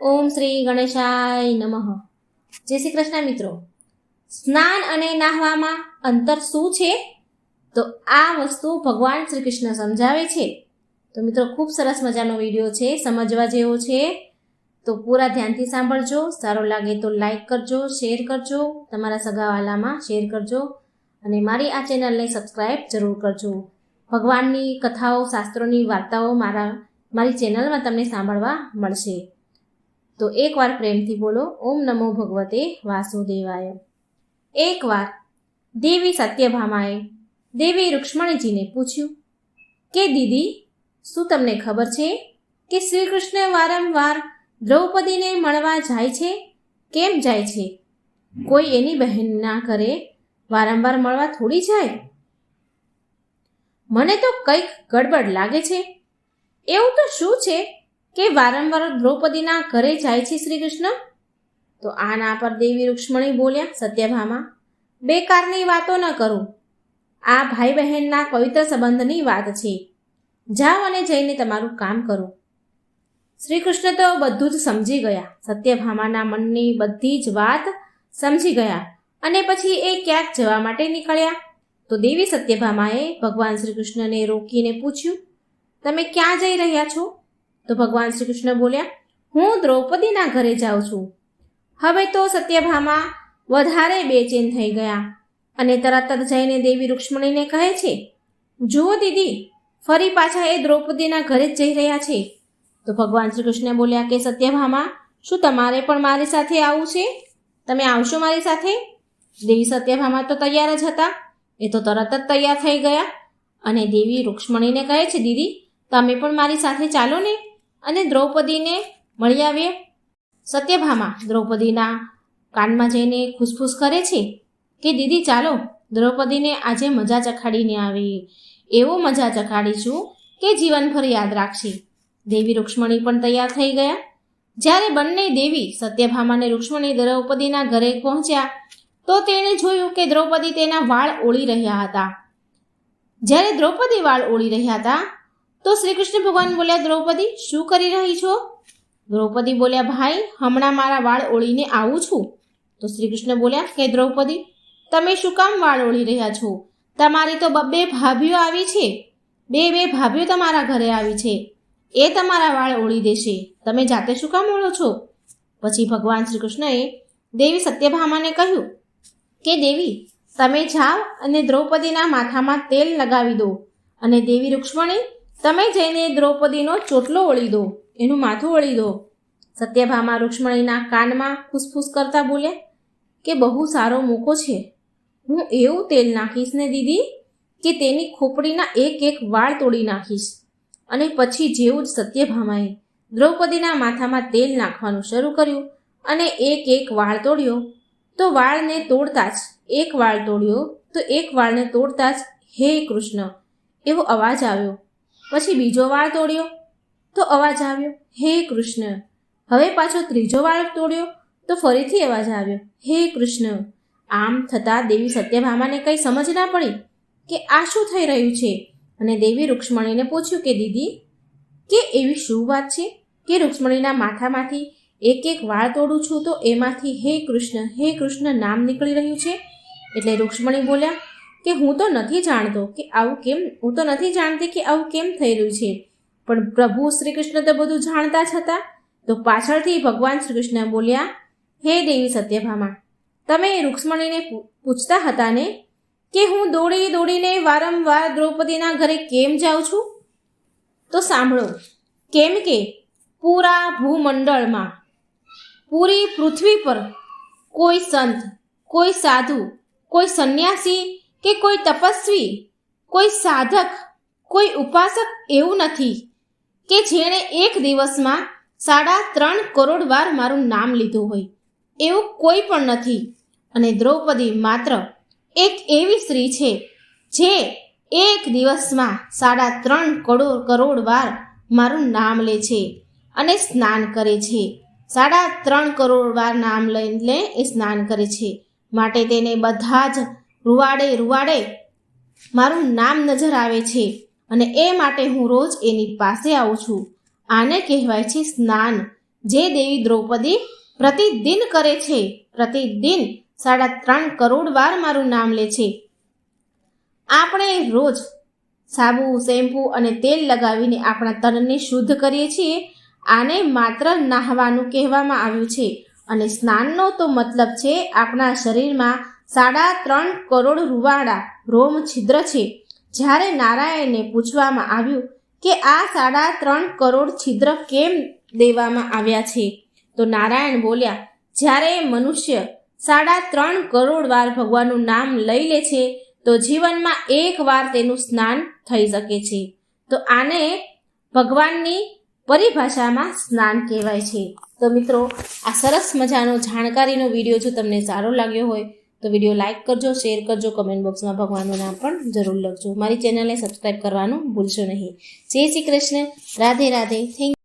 ઓમ શ્રી ગણેશાય નમઃ. જય શ્રી કૃષ્ણ મિત્રો. સ્નાન અને નાહવામાં અંતર શું છે? તો આ વસ્તુ ભગવાન શ્રી કૃષ્ણ સમજાવે છે. તો મિત્રો, ખૂબ સરસ મજાનો વીડિયો છે, સમજવા જેવો છે. તો પૂરા ધ્યાનથી સાંભળજો. સારો લાગે તો લાઈક કરજો, શેર કરજો. તમારા સગાવાલામાં શેર કરજો. અને મારી આ ચેનલને સબસ્ક્રાઈબ જરૂર કરજો. ભગવાનની કથાઓ, શાસ્ત્રોની વાર્તાઓ મારા, મારી ચેનલમાં તમને સાંભળવા મળશે. તો એકવાર પ્રેમથી બોલો, ઓમ નમો ભગવતે વાસુદેવાય. એકવાર દેવી સત્યભામાએ દેવી રૂક્ષ્મણીજીને પૂછ્યું, કે દીદી, શું તમને ખબર છે કે શ્રી કૃષ્ણ વારંવાર દ્રૌપદીને મળવા જાય છે? કેમ જાય છે? કોઈ એની બહેનના ઘરે વારંવાર મળવા થોડી જાય? મને તો કંઈક ગડબડ લાગે છે. એવું તો શું છે? કે વારંવાર દ્રૌપદીના ઘરે જાય છે શ્રી કૃષ્ણ તો આના પર દેવી રૂક્ષ્મણી બોલ્યા, સત્યભામા, બેકારની વાતો ન કરું. આ ભાઈ બહેનના પવિત્ર સંબંધની વાત છે. જાઓ અને જઈને તમારું કામ કરો. શ્રી કૃષ્ણ તો બધું જ સમજી ગયા. સત્યભામાના મનની બધી જ વાત સમજી ગયા અને પછી એ ક્યાંક જવા માટે નીકળ્યા. તો દેવી સત્યભામાએ ભગવાન શ્રી કૃષ્ણને રોકીને પૂછ્યું, તમે ક્યાં જઈ રહ્યા છો? તો ભગવાન શ્રી કૃષ્ણ બોલ્યા, હું દ્રૌપદીના ઘરે જાઉં છું. હવે તો સત્યભામા વધારે બેચેન થઈ ગયા અને તરત જ જઈને દેવી રૂક્ષ્મણીને કહે છે, જુઓ દીદી, ફરી પાછા એ દ્રૌપદીના ઘરે જ જઈ રહ્યા છે. તો ભગવાન શ્રી કૃષ્ણ બોલ્યા, કે સત્યભામા, શું તમારે પણ મારી સાથે આવવું છે? તમે આવશો મારી સાથે? દેવી સત્યભામા તો તૈયાર જ હતા. એ તો તરત જ તૈયાર થઈ ગયા અને દેવી રૂક્ષ્મણીને કહે છે, દીદી, તમે પણ મારી સાથે ચાલો ને. અને દ્રૌપદીને મળી આવીએ સત્યભામા. દ્રૌપદીના કાનમાં જઈને ખુસફુસ કરે છે કે, દીદી, ચાલો, દ્રૌપદીને આજે મજા ચખાડીને આવી. એવો મજા ચખાડીશું કે જીવનભર યાદ રાખશે. દેવી રૂક્ષ્મણી પણ તૈયાર થઈ ગયા. જ્યારે બંને દેવી સત્યભામાને રૂક્ષ્મણી દ્રૌપદીના ઘરે પહોંચ્યા, તો તેણે જોયું કે દ્રૌપદી તેના વાળ ઓળી રહ્યા હતા. જ્યારે દ્રૌપદી વાળ ઓળી રહ્યા હતા તો શ્રી કૃષ્ણ ભગવાન બોલ્યા, દ્રૌપદી, શું કરી રહી છો? દ્રૌપદી બોલ્યા, ભાઈ, હમણાં મારા વાળ ઓળીને આવું છું. તો શ્રી કૃષ્ણ બોલ્યા, કે દ્રૌપદી, તમે શું કામ વાળ ઓળી રહ્યા છો? તમારી તો બબ્બે ભાભીઓ આવી છે. બે બે ભાભીઓ તમારા ઘરે આવી છે. એ તમારા વાળ ઓળી દેશે. તમે જાતે શું કામ ઓળો છો? પછી ભગવાન શ્રી કૃષ્ણએ દેવી સત્યભામાને કહ્યું, કે દેવી, તમે જાઓ અને દ્રૌપદીના માથામાં તેલ લગાવી દો. અને દેવી રૂક્ષ્મણી તમે જઈને દ્રૌપદીનો ચોટલો ઓળી દો, એનું માથું ઓળી દો. સત્યભામા રૂક્ષ્મણીના કાનમાં ફૂસફૂસ કરતા બોલ્યા, કે બહુ સારો મોકો છે. હું એવું તેલ નાખીશ ને દીદી, કે તેની ખોપડીના એક એક વાળ તોડી નાખીશ. અને પછી જેવું જ સત્યભામાએ દ્રૌપદીના માથામાં તેલ નાખવાનું શરૂ કર્યું અને એક એક વાળ તોડ્યો. તો વાળને તોડતા જ એક વાળ તોડ્યો, તો એક વાળને તોડતા જ હે કૃષ્ણ, એવો અવાજ આવ્યો. પછી બીજો વાળ તોડ્યો. તો અવાજ આવ્યો, હે કૃષ્ણ. હવે પાછો ત્રીજો વાળ તોડ્યો, તો ફરીથી અવાજ આવ્યો, હે કૃષ્ણ. આમ થતાં દેવી સત્યભામાને કંઈ સમજ ના પડી કે આ શું થઈ રહ્યું છે. અને દેવી રૂક્ષ્મણીને પૂછ્યું કે, દીદી, કે એવી શું વાત છે? કે રૂક્ષ્મણીના માથામાંથી એક એક વાળ તોડું છું તો એમાંથી હે કૃષ્ણ હે કૃષ્ણ નામ નીકળી રહ્યું છે? એટલે રૂક્ષ્મણી બોલ્યા કે હું તો નથી જાણતો કે આવું કેમ, હું તો નથી જાણતી કે આવું કેમ થઈ રહ્યું છે. પણ પ્રભુ શ્રી કૃષ્ણ તો બધું જાણતા જ હતા. તો પાછળથી ભગવાન શ્રી કૃષ્ણ બોલ્યા, હે દેવી સત્યભામા, તમે રૂક્ષ્મણીને પૂછતા હતા ને કે હું દોડી દોડીને વારંવાર દ્રૌપદીના ઘરે કેમ જાઉં છું? તો સાંભળો, કેમ કે પૂરા ભૂમંડળમાં પૂરી પૃથ્વી પર કોઈ સંત, કોઈ સાધુ, કોઈ સંન્યાસી કે કોઈ તપસ્વી, કોઈ સાધક, કોઈ ઉપાસક એવું નથી કે જેણે એક દિવસમાં સાડા ત્રણ કરોડ વાર મારું નામ લીધું હોય. એવું કોઈ પણ નથી. અને દ્રૌપદી માત્ર એક એવી સ્ત્રી છે જે એક દિવસમાં સાડા ત્રણ કરોડ કરોડ વાર મારું નામ લે છે અને સ્નાન કરે છે. સાડા ત્રણ કરોડ વાર નામ લઈને એ સ્નાન કરે છે. માટે તેને બધા જ રૂવાડે રૂવાડે. મારું નામ નજર આવે છે અને એ માટે હું રોજ એની પાસે આવું છું. આને કહેવાય છે સ્નાન. જે દેવી દ્રૌપદી પ્રતિદિન કરે છે. પ્રતિદિન સાડા ત્રણ કરોડ વાર મારું નામ લે છે. આપણે રોજ સાબુ, શેમ્પૂ અને તેલ લગાવીને આપણા તનને શુદ્ધ કરીએ છીએ. આને માત્ર નાહવાનું કહેવામાં આવ્યું છે. અને સ્નાનનો તો મતલબ છે આપણા શરીરમાં સાડા ત્રણ કરોડ રૂવાડા રોમ છિદ્ર છે. જ્યારે નારાયણને પૂછવામાં આવ્યું કે આ સાડા ત્રણ કરોડ છિદ્ર કેમ દેવામાં આવ્યા છે, તો નારાયણ બોલ્યા, જ્યારે મનુષ્ય સાડા ત્રણ કરોડ વાર ભગવાનનું નામ લઈ લે છે, તો જીવનમાં એક વાર તેનું સ્નાન થઈ શકે છે. તો આને ભગવાનની પરિભાષામાં સ્નાન કહેવાય છે. તો મિત્રો, આ સરસ મજાનો જાણકારીનો વીડિયો જો તમને સારો લાગ્યો હોય તો વીડિયો લાઇક કરજો, શેર કરજો કમેન્ટ બોક્સમાં ભગવાનનું નામ પણ જરૂર લખજો. મારી ચેનલને સબસ્ક્રાઈબ કરવાનું ભૂલશો નહીં. જય શ્રી કૃષ્ણ. રાધે રાધે. થેન્ક